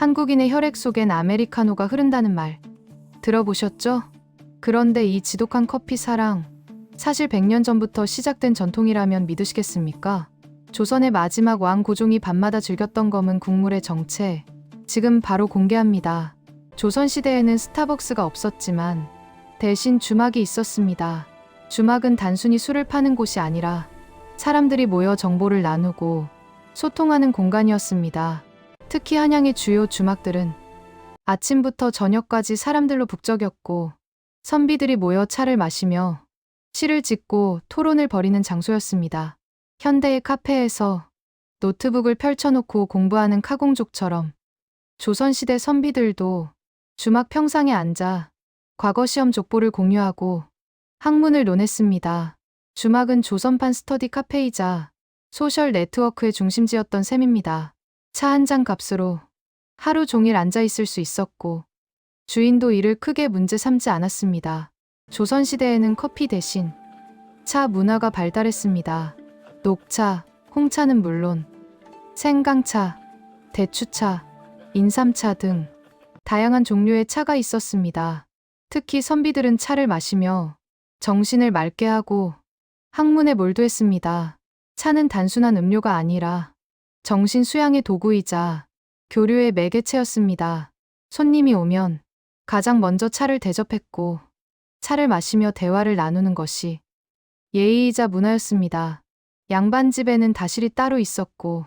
한국인의 혈액 속엔 아메리카노가 흐른다는 말 들어보셨죠? 그런데 이 지독한 커피 사랑 사실 100년 전부터 시작된 전통이라면 믿으시겠습니까? 조선의 마지막 왕 고종이 밤마다 즐겼던 검은 국물의 정체 지금 바로 공개합니다. 조선 시대에는 스타벅스가 없었지만 대신 주막이 있었습니다. 주막은 단순히 술을 파는 곳이 아니라 사람들이 모여 정보를 나누고 소통하는 공간이었습니다. 특히 한양의 주요 주막들은 아침부터 저녁까지 사람들로 북적였고 선비들이 모여 차를 마시며 시를 짓고 토론을 벌이는 장소였습니다. 현대의 카페에서 노트북을 펼쳐놓고 공부하는 카공족처럼 조선시대 선비들도 주막 평상에 앉아 과거 시험 족보를 공유하고 학문을 논했습니다. 주막은 조선판 스터디 카페이자 소셜 네트워크의 중심지였던 셈입니다. 차 한 잔 값으로 하루 종일 앉아 있을 수 있었고 주인도 이를 크게 문제 삼지 않았습니다. 조선시대에는 커피 대신 차 문화가 발달했습니다. 녹차, 홍차는 물론 생강차, 대추차, 인삼차 등 다양한 종류의 차가 있었습니다. 특히 선비들은 차를 마시며 정신을 맑게 하고 학문에 몰두했습니다. 차는 단순한 음료가 아니라 정신 수양의 도구이자 교류의 매개체였습니다. 손님이 오면 가장 먼저 차를 대접했고 차를 마시며 대화를 나누는 것이 예의이자 문화였습니다. 양반 집에는 다실이 따로 있었고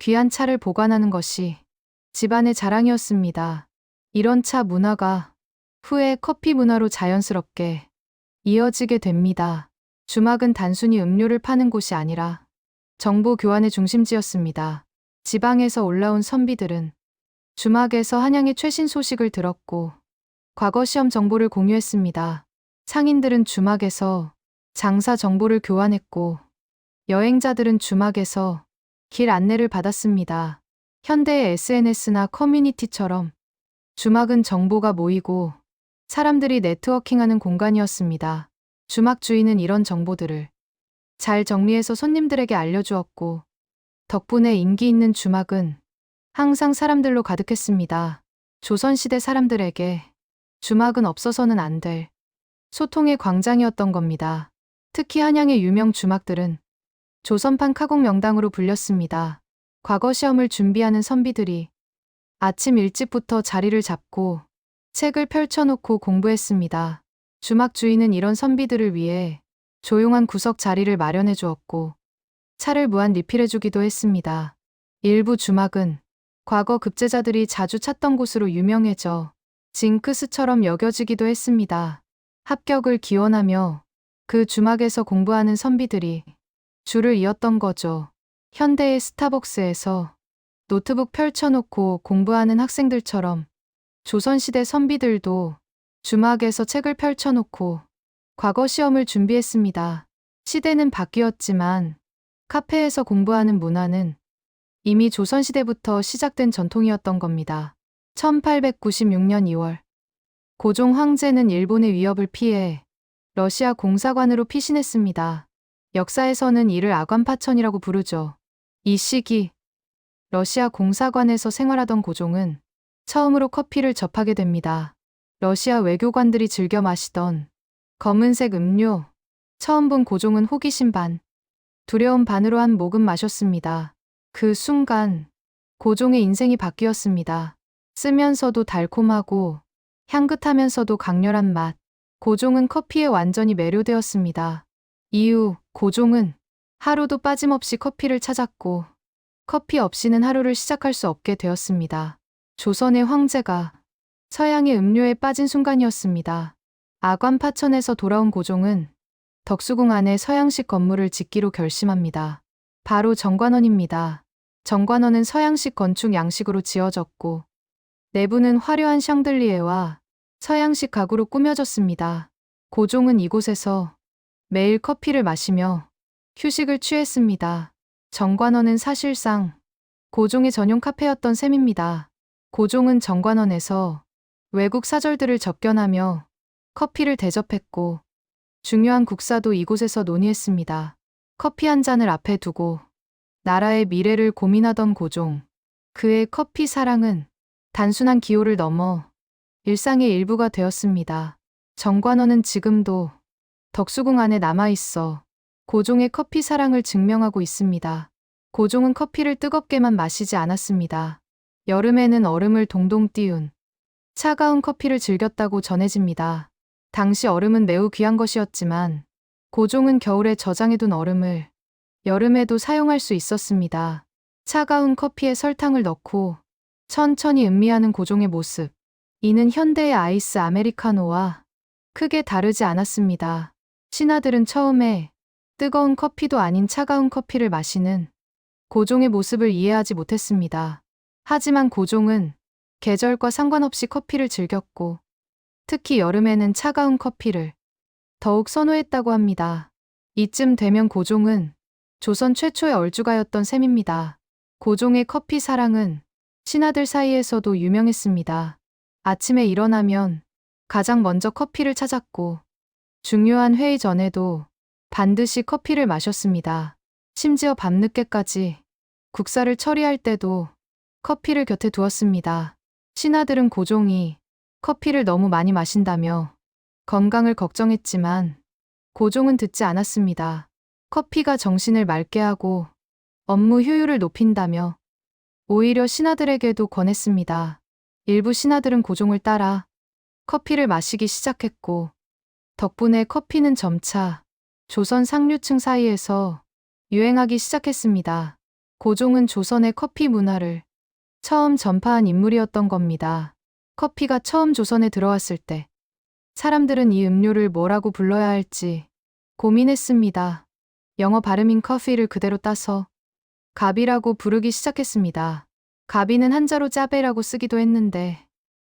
귀한 차를 보관하는 것이 집안의 자랑이었습니다. 이런 차 문화가 후에 커피 문화로 자연스럽게 이어지게 됩니다. 주막은 단순히 음료를 파는 곳이 아니라 정보 교환의 중심지였습니다. 지방에서 올라온 선비들은 주막에서 한양의 최신 소식을 들었고 과거 시험 정보를 공유했습니다. 상인들은 주막에서 장사 정보를 교환했고 여행자들은 주막에서 길 안내를 받았습니다. 현대의 SNS나 커뮤니티처럼 주막은 정보가 모이고 사람들이 네트워킹하는 공간이었습니다. 주막 주인은 이런 정보들을 잘 정리해서 손님들에게 알려주었고 덕분에 인기 있는 주막은 항상 사람들로 가득했습니다. 조선시대 사람들에게 주막은 없어서는 안 될 소통의 광장이었던 겁니다. 특히 한양의 유명 주막들은 조선판 카공 명당으로 불렸습니다. 과거 시험을 준비하는 선비들이 아침 일찍부터 자리를 잡고 책을 펼쳐놓고 공부했습니다. 주막 주인은 이런 선비들을 위해 조용한 구석 자리를 마련해 주었고 차를 무한 리필해 주기도 했습니다. 일부 주막은 과거 급제자들이 자주 찾던 곳으로 유명해져 징크스처럼 여겨지기도 했습니다. 합격을 기원하며 그 주막에서 공부하는 선비들이 줄을 이었던 거죠. 현대의 스타벅스에서 노트북 펼쳐놓고 공부하는 학생들처럼 조선시대 선비들도 주막에서 책을 펼쳐놓고 과거 시험을 준비했습니다. 시대는 바뀌었지만 카페에서 공부하는 문화는 이미 조선시대부터 시작된 전통이었던 겁니다. 1896년 2월 고종 황제는 일본의 위협을 피해 러시아 공사관으로 피신했습니다. 역사에서는 이를 아관파천이라고 부르죠. 이 시기 러시아 공사관에서 생활하던 고종은 처음으로 커피를 접하게 됩니다. 러시아 외교관들이 즐겨 마시던 검은색 음료. 처음 본 고종은 호기심 반, 두려움 반으로 한 모금 마셨습니다. 그 순간 고종의 인생이 바뀌었습니다. 쓰면서도 달콤하고 향긋하면서도 강렬한 맛. 고종은 커피에 완전히 매료되었습니다. 이후 고종은 하루도 빠짐없이 커피를 찾았고 커피 없이는 하루를 시작할 수 없게 되었습니다. 조선의 황제가 서양의 음료에 빠진 순간이었습니다. 아관 파천에서 돌아온 고종은 덕수궁 안에 서양식 건물을 짓기로 결심합니다. 바로 정관원입니다. 정관원은 서양식 건축 양식으로 지어졌고 내부는 화려한 샹들리에와 서양식 가구로 꾸며졌습니다. 고종은 이곳에서 매일 커피를 마시며 휴식을 취했습니다. 정관원은 사실상 고종의 전용 카페였던 셈입니다. 고종은 정관원에서 외국 사절들을 접견하며 커피를 대접했고 중요한 국사도 이곳에서 논의했습니다. 커피 한 잔을 앞에 두고 나라의 미래를 고민하던 고종. 그의 커피 사랑은 단순한 기호를 넘어 일상의 일부가 되었습니다. 정관원은 지금도 덕수궁 안에 남아 있어 고종의 커피 사랑을 증명하고 있습니다. 고종은 커피를 뜨겁게만 마시지 않았습니다. 여름에는 얼음을 동동 띄운 차가운 커피를 즐겼다고 전해집니다. 당시 얼음은 매우 귀한 것이었지만 고종은 겨울에 저장해둔 얼음을 여름에도 사용할 수 있었습니다. 차가운 커피에 설탕을 넣고 천천히 음미하는 고종의 모습. 이는 현대의 아이스 아메리카노와 크게 다르지 않았습니다. 신하들은 처음에 뜨거운 커피도 아닌 차가운 커피를 마시는 고종의 모습을 이해하지 못했습니다. 하지만 고종은 계절과 상관없이 커피를 즐겼고 특히 여름에는 차가운 커피를 더욱 선호했다고 합니다. 이쯤 되면 고종은 조선 최초의 얼주가였던 셈입니다. 고종의 커피 사랑은 신하들 사이에서도 유명했습니다. 아침에 일어나면 가장 먼저 커피를 찾았고 중요한 회의 전에도 반드시 커피를 마셨습니다. 심지어 밤늦게까지 국사를 처리할 때도 커피를 곁에 두었습니다. 신하들은 고종이 커피를 너무 많이 마신다며 건강을 걱정했지만 고종은 듣지 않았습니다. 커피가 정신을 맑게 하고 업무 효율을 높인다며 오히려 신하들에게도 권했습니다. 일부 신하들은 고종을 따라 커피를 마시기 시작했고 덕분에 커피는 점차 조선 상류층 사이에서 유행하기 시작했습니다. 고종은 조선의 커피 문화를 처음 전파한 인물이었던 겁니다. 커피가 처음 조선에 들어왔을 때 사람들은 이 음료를 뭐라고 불러야 할지 고민했습니다. 영어 발음인 커피를 그대로 따서 갑이라고 부르기 시작했습니다. 가비는 한자로 짜베라고 쓰기도 했는데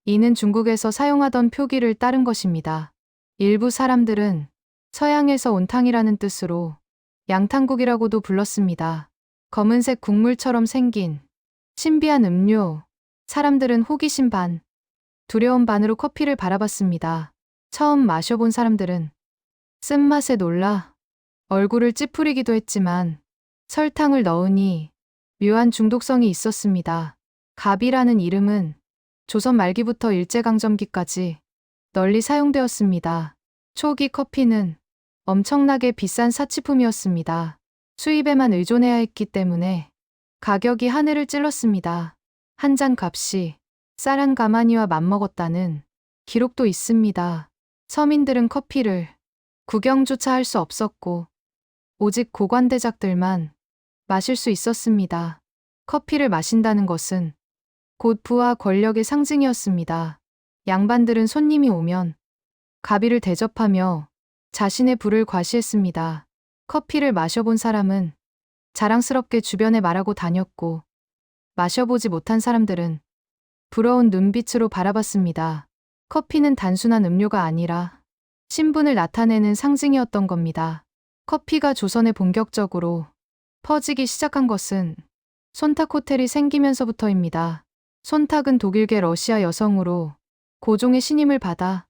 이는 중국에서 사용하던 표기를 따른 것입니다. 일부 사람들은 서양에서 온 탕이라는 뜻으로 양탕국이라고도 불렀습니다. 검은색 국물처럼 생긴 신비한 음료. 사람들은 호기심 반, 두려움 반으로 커피를 바라봤습니다. 처음 마셔본 사람들은 쓴맛에 놀라 얼굴을 찌푸리기도 했지만 설탕을 넣으니 묘한 중독성이 있었습니다. 갑이라는 이름은 조선 말기부터 일제강점기까지 널리 사용되었습니다. 초기 커피는 엄청나게 비싼 사치품이었습니다. 수입에만 의존해야 했기 때문에 가격이 하늘을 찔렀습니다. 한 잔 값이 쌀한 가마니와 맞먹었다는 기록도 있습니다. 서민들은 커피를 구경조차 할 수 없었고 오직 고관대작들만 마실 수 있었습니다. 커피를 마신다는 것은 곧 부와 권력의 상징이었습니다. 양반들은 손님이 오면 가비를 대접하며 자신의 부를 과시했습니다. 커피를 마셔본 사람은 자랑스럽게 주변에 말하고 다녔고 마셔보지 못한 사람들은 부러운 눈빛으로 바라봤습니다. 커피는 단순한 음료가 아니라 신분을 나타내는 상징이었던 겁니다. 커피가 조선에 본격적으로 퍼지기 시작한 것은 손탁 호텔이 생기면서부터입니다. 손탁은 독일계 러시아 여성으로 고종의 신임을 받아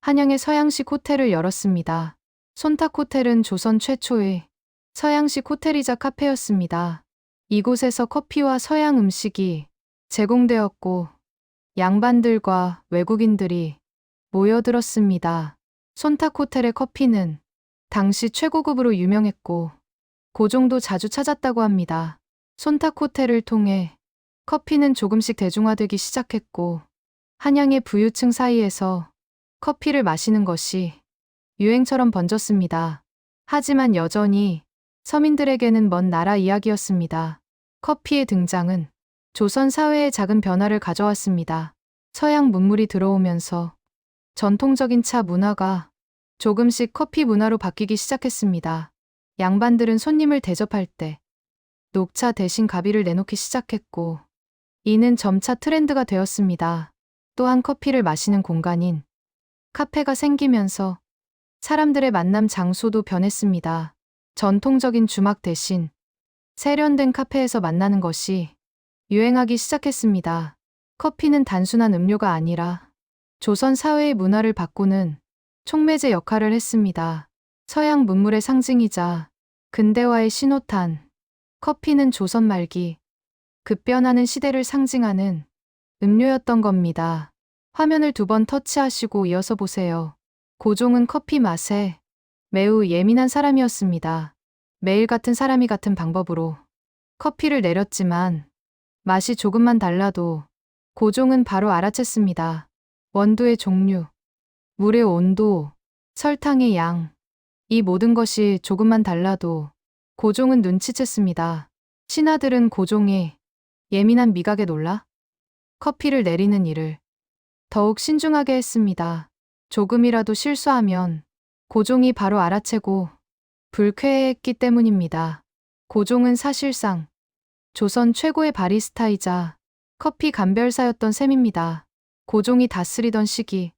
한양의 서양식 호텔을 열었습니다. 손탁 호텔은 조선 최초의 서양식 호텔이자 카페였습니다. 이곳에서 커피와 서양 음식이 제공되었고 양반들과 외국인들이 모여들었습니다. 손탁 호텔의 커피는 당시 최고급으로 유명했고 고종도 자주 찾았다고 합니다. 손탁 호텔을 통해 커피는 조금씩 대중화되기 시작했고 한양의 부유층 사이에서 커피를 마시는 것이 유행처럼 번졌습니다. 하지만 여전히 서민들에게는 먼 나라 이야기였습니다. 커피의 등장은 조선 사회에 작은 변화를 가져왔습니다. 서양 문물이 들어오면서 전통적인 차 문화가 조금씩 커피 문화로 바뀌기 시작했습니다. 양반들은 손님을 대접할 때 녹차 대신 가비를 내놓기 시작했고 이는 점차 트렌드가 되었습니다. 또한 커피를 마시는 공간인 카페가 생기면서 사람들의 만남 장소도 변했습니다. 전통적인 주막 대신 세련된 카페에서 만나는 것이 유행하기 시작했습니다. 커피는 단순한 음료가 아니라 조선 사회의 문화를 바꾸는 촉매제 역할을 했습니다. 서양 문물의 상징이자 근대화의 신호탄. 커피는 조선 말기 급변하는 시대를 상징하는 음료였던 겁니다. 화면을 두 번 터치하시고 이어서 보세요. 고종은 커피 맛에 매우 예민한 사람이었습니다. 매일 같은 사람이 같은 방법으로 커피를 내렸지만 맛이 조금만 달라도 고종은 바로 알아챘습니다. 원두의 종류, 물의 온도, 설탕의 양, 이 모든 것이 조금만 달라도 고종은 눈치챘습니다. 신하들은 고종의 예민한 미각에 놀라 커피를 내리는 일을 더욱 신중하게 했습니다. 조금이라도 실수하면 고종이 바로 알아채고 불쾌해했기 때문입니다. 고종은 사실상 조선 최고의 바리스타이자 커피 감별사였던 셈입니다. 고종이 다스리던 시기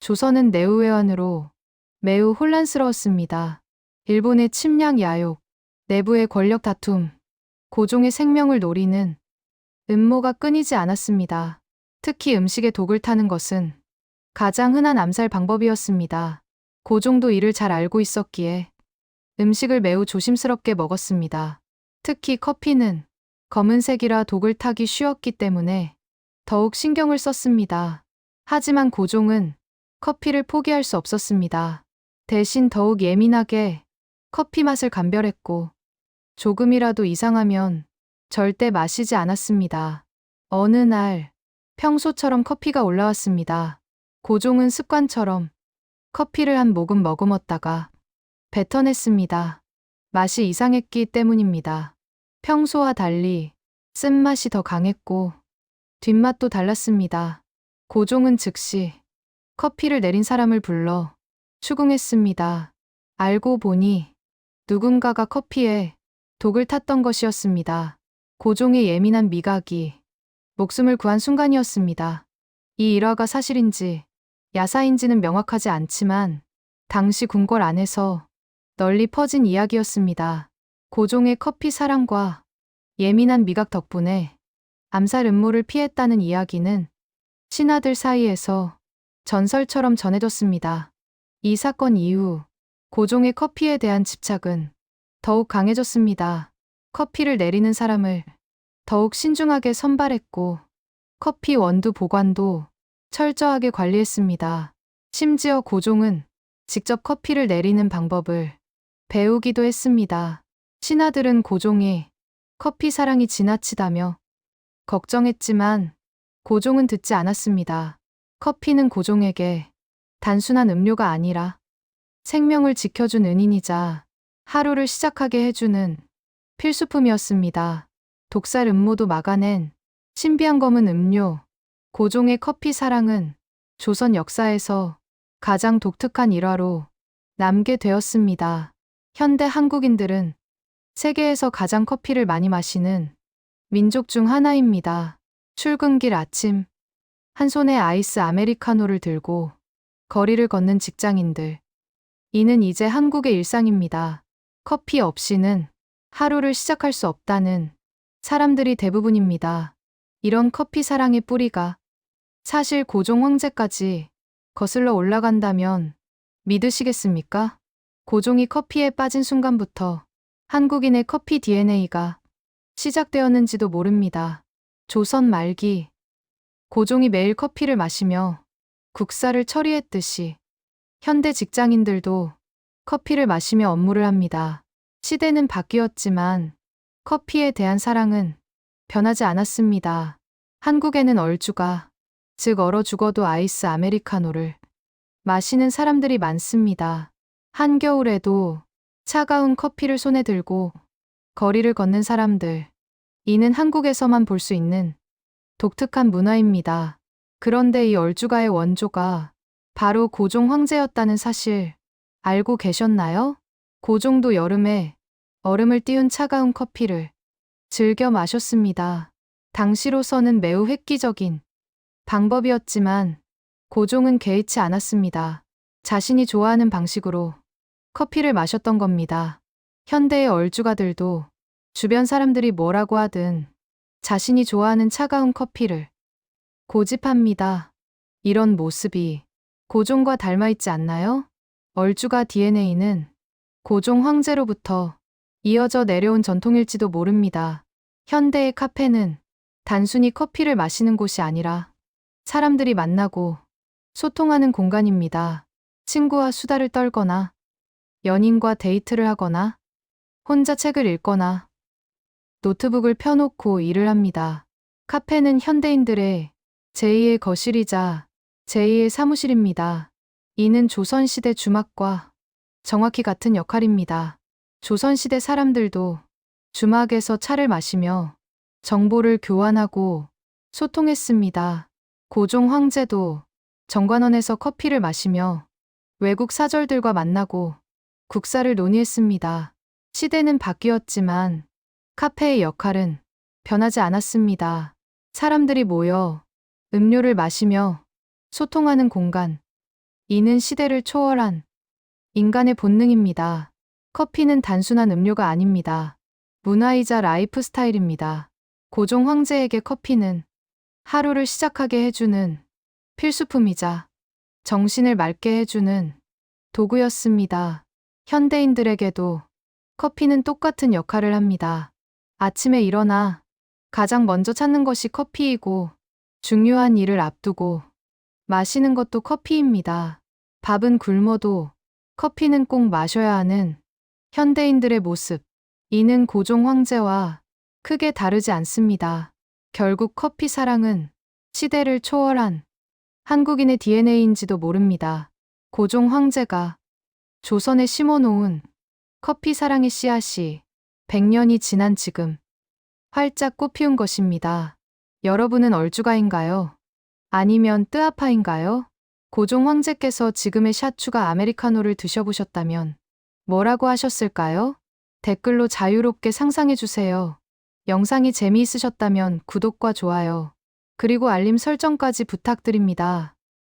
조선은 내후외환으로 매우 혼란스러웠습니다. 일본의 침략 야욕, 내부의 권력 다툼, 고종의 생명을 노리는 음모가 끊이지 않았습니다. 특히 음식에 독을 타는 것은 가장 흔한 암살 방법이었습니다. 고종도 이를 잘 알고 있었기에 음식을 매우 조심스럽게 먹었습니다. 특히 커피는 검은색이라 독을 타기 쉬웠기 때문에 더욱 신경을 썼습니다. 하지만 고종은 커피를 포기할 수 없었습니다. 대신 더욱 예민하게 커피 맛을 감별했고 조금이라도 이상하면 절대 마시지 않았습니다. 어느 날 평소처럼 커피가 올라왔습니다. 고종은 습관처럼 커피를 한 모금 머금었다가 뱉어냈습니다. 맛이 이상했기 때문입니다. 평소와 달리 쓴맛이 더 강했고 뒷맛도 달랐습니다. 고종은 즉시 커피를 내린 사람을 불러 추궁했습니다. 알고 보니 누군가가 커피에 독을 탔던 것이었습니다. 고종의 예민한 미각이 목숨을 구한 순간이었습니다. 이 일화가 사실인지 야사인지는 명확하지 않지만 당시 궁궐 안에서 널리 퍼진 이야기였습니다. 고종의 커피 사랑과 예민한 미각 덕분에 암살 음모를 피했다는 이야기는 신하들 사이에서 전설처럼 전해졌습니다. 이 사건 이후 고종의 커피에 대한 집착은 더욱 강해졌습니다. 커피를 내리는 사람을 더욱 신중하게 선발했고 커피 원두 보관도 철저하게 관리했습니다. 심지어 고종은 직접 커피를 내리는 방법을 배우기도 했습니다. 신하들은 고종의 커피 사랑이 지나치다며 걱정했지만 고종은 듣지 않았습니다. 커피는 고종에게 단순한 음료가 아니라 생명을 지켜준 은인이자 하루를 시작하게 해주는 필수품이었습니다. 독살 음모도 막아낸 신비한 검은 음료, 고종의 커피 사랑은 조선 역사에서 가장 독특한 일화로 남게 되었습니다. 현대 한국인들은 세계에서 가장 커피를 많이 마시는 민족 중 하나입니다. 출근길 아침, 한 손에 아이스 아메리카노를 들고 거리를 걷는 직장인들. 이는 이제 한국의 일상입니다. 커피 없이는 하루를 시작할 수 없다는 사람들이 대부분입니다. 이런 커피 사랑의 뿌리가 사실 고종 황제까지 거슬러 올라간다면 믿으시겠습니까? 고종이 커피에 빠진 순간부터 한국인의 커피 DNA가 시작되었는지도 모릅니다. 조선 말기 고종이 매일 커피를 마시며 국사를 처리했듯이 현대 직장인들도 커피를 마시며 업무를 합니다. 시대는 바뀌었지만 커피에 대한 사랑은 변하지 않았습니다. 한국에는 얼주가, 즉 얼어 죽어도 아이스 아메리카노를 마시는 사람들이 많습니다. 한겨울에도 차가운 커피를 손에 들고 거리를 걷는 사람들. 이는 한국에서만 볼 수 있는 독특한 문화입니다. 그런데 이 얼주가의 원조가 바로 고종 황제였다는 사실 알고 계셨나요? 고종도 여름에 얼음을 띄운 차가운 커피를 즐겨 마셨습니다. 당시로서는 매우 획기적인 방법이었지만 고종은 개의치 않았습니다. 자신이 좋아하는 방식으로 커피를 마셨던 겁니다. 현대의 얼주가들도 주변 사람들이 뭐라고 하든 자신이 좋아하는 차가운 커피를 고집합니다. 이런 모습이 고종과 닮아있지 않나요? 얼주가 DNA는 고종 황제로부터 이어져 내려온 전통일지도 모릅니다. 현대의 카페는 단순히 커피를 마시는 곳이 아니라 사람들이 만나고 소통하는 공간입니다. 친구와 수다를 떨거나 연인과 데이트를 하거나 혼자 책을 읽거나 노트북을 펴놓고 일을 합니다. 카페는 현대인들의 제2의 거실이자 제2의 사무실입니다. 이는 조선시대 주막과 정확히 같은 역할입니다. 조선시대 사람들도 주막에서 차를 마시며 정보를 교환하고 소통했습니다. 고종 황제도 정관원에서 커피를 마시며 외국 사절들과 만나고 국사를 논의했습니다. 시대는 바뀌었지만 카페의 역할은 변하지 않았습니다. 사람들이 모여 음료를 마시며 소통하는 공간. 이는 시대를 초월한 인간의 본능입니다. 커피는 단순한 음료가 아닙니다. 문화이자 라이프 스타일입니다. 고종 황제에게 커피는 하루를 시작하게 해주는 필수품이자 정신을 맑게 해주는 도구였습니다. 현대인들에게도 커피는 똑같은 역할을 합니다. 아침에 일어나 가장 먼저 찾는 것이 커피이고 중요한 일을 앞두고 마시는 것도 커피입니다. 밥은 굶어도 커피는 꼭 마셔야 하는 현대인들의 모습. 이는 고종 황제와 크게 다르지 않습니다. 결국 커피 사랑은 시대를 초월한 한국인의 DNA인지도 모릅니다. 고종 황제가 조선에 심어놓은 커피 사랑의 씨앗이 100년이 지난 지금 활짝 꽃피운 것입니다. 여러분은 얼주가인가요? 아니면 뜨아파인가요? 고종 황제께서 지금의 샷추가 아메리카노를 드셔보셨다면 뭐라고 하셨을까요? 댓글로 자유롭게 상상해주세요. 영상이 재미있으셨다면 구독과 좋아요, 그리고 알림 설정까지 부탁드립니다.